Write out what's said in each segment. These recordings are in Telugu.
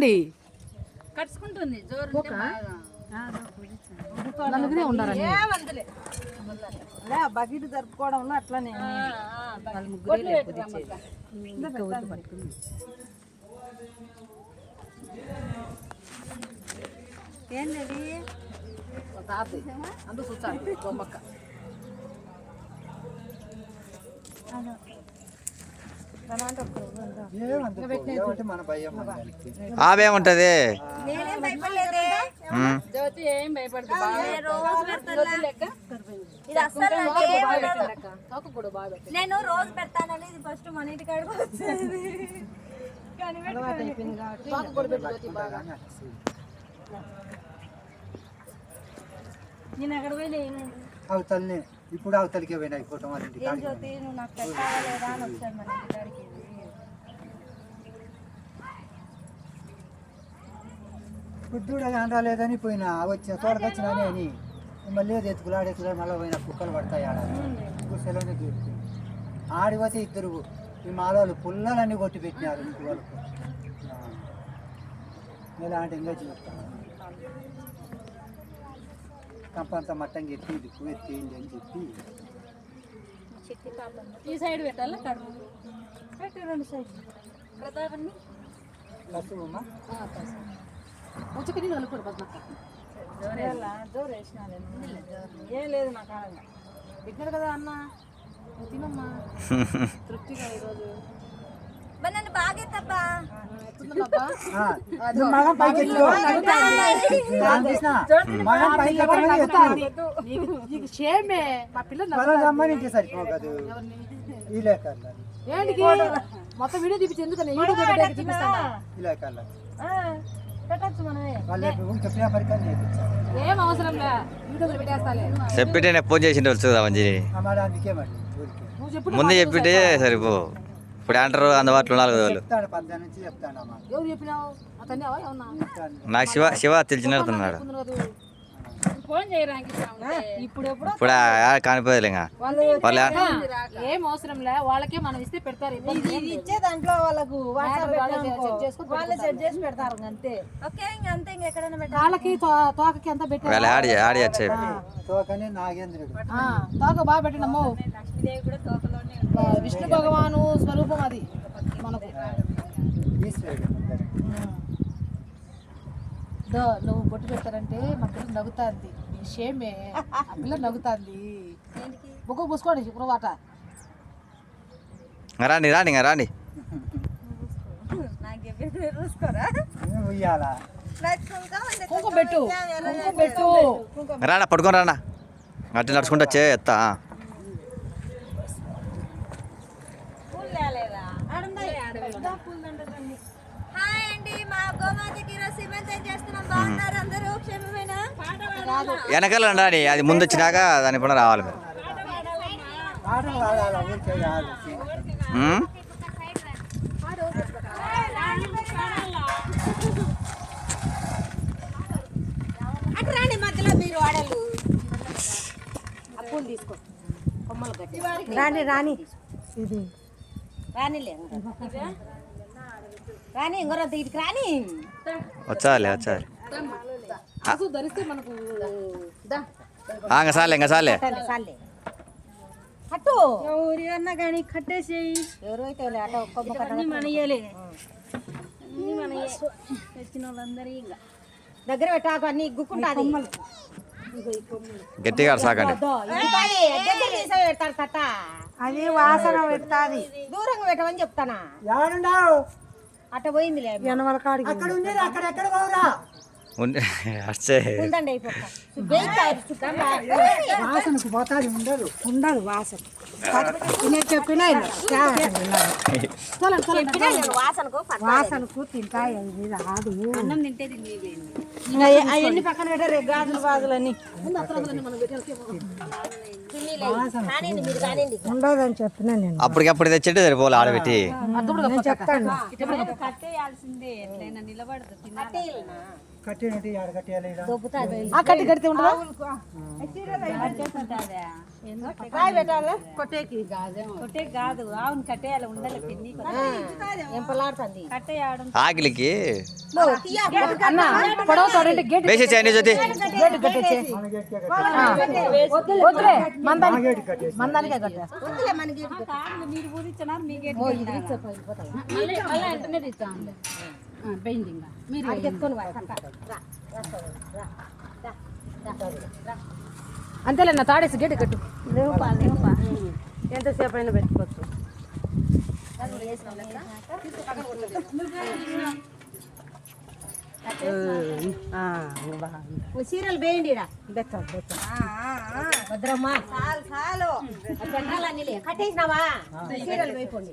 తీయండి కట్టుకుంటుంది జోరు నలుగురే ఉండాలని బకెట్ జరుపుకోవడంలో అట్లనే. ఏంటది. అందుకు చూస్తాను బొమ్మక్క. ఆవేముంటది? నేనేం రోజు పెడతానని ఇది ఫస్ట్ మన ఇంటి కాడికి వచ్చేది నేను అక్కడ పోయి నేను అవతలనే ఇప్పుడు అవతలికే పోయినాయి కుటుంబాల ఇంటికి ఏం జ్యోతి నువ్వు నాకు లేదా అని మన రాలేదని పోయినా వచ్చిన తోడకొచ్చినానే అని. మళ్ళీ లేదు ఎత్తుకులాడు ఎత్తుకులాడు మళ్ళీ పోయినా కుక్కలు పడతాయి ఆడ. గుడిసెలోనే దూరుతుంది ఆడిపోతే ఇద్దరు ఈ మాలోళ్ళు పుల్లలన్నీ కొట్టి పెట్టినారు ఇంటి వరకు ఇలాంటి ఇంకా చూస్తాను కంపంతా మట్టంగా ఎత్తి దిక్కు ఎత్తేయండి అని చెప్పి. ఈ సైడ్ పెట్టాలా? కడుపు పెట్టు రెండు సైడ్ ప్రతాపన్ని? కసుమమ్మా ఉచ్చకని నలుగురు పద్మక్క జోరు వేసినాలే ఏం లేదు నా కాలంగా పెట్టినారు కదా అన్న? తినమ్మా. తృప్తిగా ఈరోజు. నన్ను బాగా ఎత్తబ్బా ఎత్తుందబ్బా ఆ, నువ్వు మగం పైకి? మగం మా పిల్లలు రమ్మని ఈ ఏంటికి మొత్తం వీడియో చూపించి ఎందుకని వీడియో చూపిస్తాను ఈ చెప్పితే ఫోన్ చేసిండే ముందే చెప్పితే సరిపో ఇప్పుడు అంటారు అందుబాటులో ఉండాలి కదా వాళ్ళు. చెప్తాను పద్దెనిమిది నుంచి చెప్తాను అమ్మ. ఎవరు చెప్పినావు? అతన్ని అవా ఏమన్నా? చెప్తాను. నాకు శివ శివ తెలిసినడుతున్నాడు చెప్పుకుంది కదా. ఫోన్ చేయడానికి ఇప్పుడు ఏం అవసరం లే వాళ్ళకే మనం ఇస్తే పెడతారు. ఇచ్చే దాంట్లో వాళ్ళకు వాట్సాప్ వాళ్ళే పెట్టామనుకో, సెట్ చేసుకొని వాళ్ళే సెట్ చేసి పెడతారు ఇంక అంతే. ఓకే ఇంక అంతే ఇంక ఎక్కడైనా పెట్టాలి? తో- తోకకి ఎంత పెట్టారు? వాళ్ళు ఆడి ఆడి వచ్చే తోకనే నాగేంద్రుడు. ఆ, తోక బాగా పెట్టినమ్మో. లక్ష్మీదేవి కూడా తోకలోనే ఆ, విష్ణు భగవాను స్వరూపం అది మనకు. ఈశ్వరుడు దో నువ్వు బొట్టు పెట్టారంటే మా పిల్ల నవ్వుతాంది. షేమే. ఆ పిల్ల నవ్వుతాంది. బొగ్గు పూసుకోండి ఇప్పుడు వాట ఇంకా రాండి రాండి ఇంకా రాండి. నాకు చెప్పేది చూసుకోరా? ఏం ఉయ్యాలా? కుంకుమ పెట్టు కుంకుమ పెట్టు. రానా రానా? అట్లా నడుచుకుంటూ వచ్చే ఎత్తా. హాయ్ అండి మా గోమాతకి ఈరోజు సిమెంతం చేస్తున్నాం. బాగున్నారు అందరూ? క్షేమమేనా? వెనకాల రాని అది ముందు వచ్చినాక దాని పైన రావాలి మీరు. ఉమ్? అటు రాండి మధ్యలో మీరు ఆడలు. తీసుకో. కొమ్మలు ఇంకొర ఇటుకి రాణి. వచ్చాలి ధరిస్తే మనకు ఇంకా సాలే ఇంకా సాలే. ఎవరు అన్నా కానీ కట్టేసేయి. ఎవరు అయితే అటు ఒక్క మనయ్యలే తెచ్చిన వాళ్ళందరూ ఇంకా దగ్గర పెట్టాక అన్ని గుక్కుంటాది గట్టిగా సాకండి అది వాసన పెడతాది. దూరంగా పెట్టమని చెప్తానా? అట్ట పోయిందిలే అక్కడ ఉండేది అక్కడ ఎక్కడ అయిపోతా వాసనకు పోతాది ఉండదు. ఉండదు వాసన. నేను చెప్పినా వాసనకు? వాసనకు తింటాయి అది రాదు. అన్నం తింటే అవన్నీ పక్కన పెట్టారు గాజులు బాజులన్నీ. ఉండదని చెప్పినా నేను అప్పటికప్పుడు తెచ్చింటే సరిపోలే ఆడబెట్టి. చెప్తాను. కట్టేనంటే ఆడ కట్టేయాలి. ఆ కట్టి కడితే ఉండదా? కాయ పెట్టాలి. కొట్టేకి కొట్టే కాదు ఆవును కట్టేయాలి ఉండాలి పిన్ని ఏం పొలాడుతుంది కట్టేయాడు ఆకిలికి. అన్న పొడవ తోడంటే గేట్ వేసేసి అన్ని జ్యోతి గేట్ కట్టేసే మన. వద్దులే మందానికి మన గేట్ కట్టేసి మందానికే కట్టేస్తా మీరు ఊరిచ్చినారు మీ గేట్ మళ్ళీ మళ్ళీ వెంటనే తీస్తాం పెయింటింగ్ మీరు ఎత్తుకొని. అంతేలే నా తాడేసి గేట్ కట్టు. ఎంతసేపు అయినా పెట్టుకోవచ్చు. చీరలు వేయండి భద్రమ్మా. చాలు చాలు. పెట్టాలన్నీ కట్టేసినావా? చీరలు వేయిపోండి.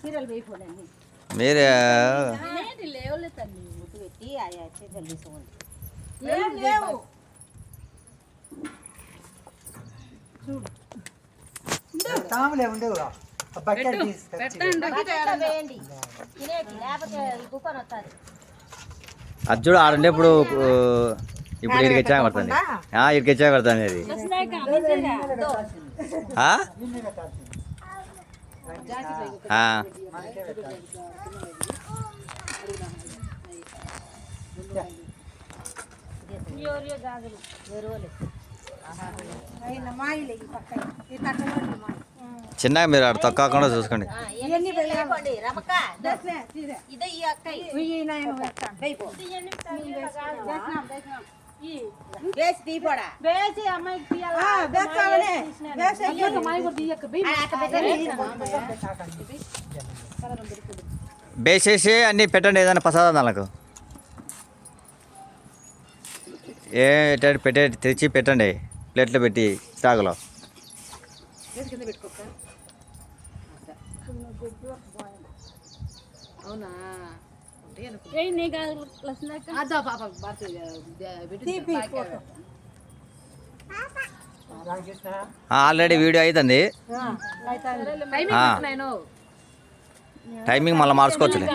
చీరలు వేయిపోండి అన్ని. మీరు? తాములే ఉండేవి ఆడుండే ఇప్పుడు ఊ, ఇప్పుడు ఇక్కడికి వచ్చాక పడుతుంది ఇక్కడికి వచ్చాక పడుతుంది అది. చిన్నగా మీరు అటు తొక్కకుండా చూసుకోండి. వేసి బేసేసి అన్నీ పెట్టండి ఏదైనా ప్రసాదం నాకు ఏ పెట్టే తెచ్చి పెట్టండి. ప్లేట్లో పెట్టి స్టాకులో. అవునా? ఆల్రెడీ వీడియో అవుతుంది టైమింగ్ మళ్ళీ మార్చుకోవచ్చులే.